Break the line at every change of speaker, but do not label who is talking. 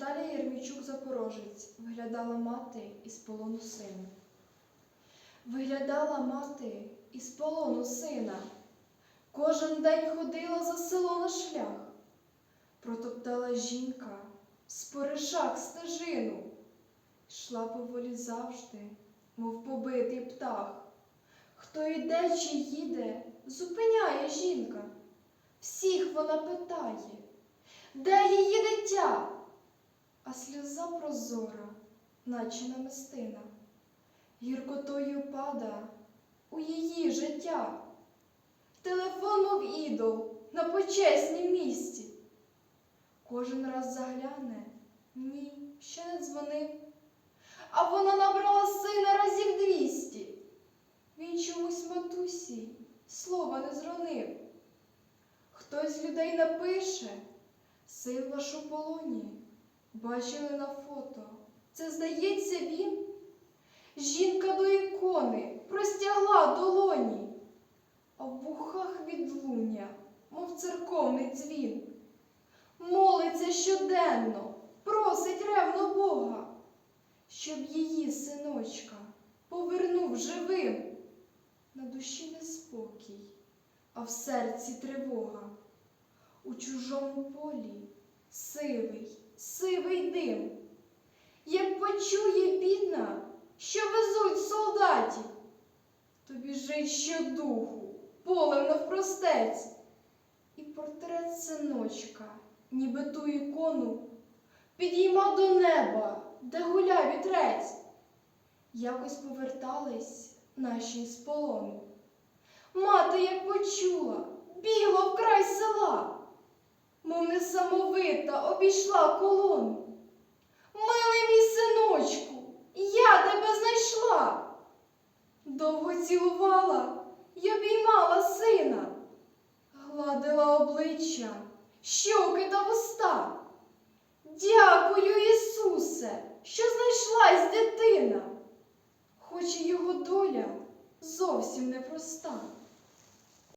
Наталія Єрмійчук Запорожець виглядала мати із полону сина. Виглядала мати із полону сина. Кожен день ходила за село на шлях. Протоптала жінка з поришак стежину. Йшла поволі завжди, мов побитий птах. Хто йде чи їде, зупиняє жінка. Всіх вона питає, де її дитя? А сльоза прозора, наче намистина, гіркотою пада у її життя. Телефон, ідол, на почеснім місці. Кожен раз загляне, ні, ще не дзвонив. А вона набрала сина разів двісті. Він чомусь матусі слова не зронив. Хтось з людей напише, син ваш у полоні, бачили на фото. Це, здається, він. Жінка до ікони простягла долоні, а в вухах відлуння, мов церковний дзвін. Молиться щоденно, просить ревно Бога, щоб її синочка повернув живим. На душі неспокій, а в серці тривога. У чужому полі сивий, сивий дим. Як почує бідна, що везуть солдатів, то біжить щодуху, полем навпростець. І портрет синочка, ніби ту ікону, підійма до неба, де гуля вітрець. Якось повертались наші з полону. Мати, як почула, бігла в край села, мов несамовита обійшла колону. Довго цілувала й обіймала сина, гладила обличчя, щоки та вуста. Дякую, Ісусе, що знайшлась дитина, хоч і його доля зовсім непроста.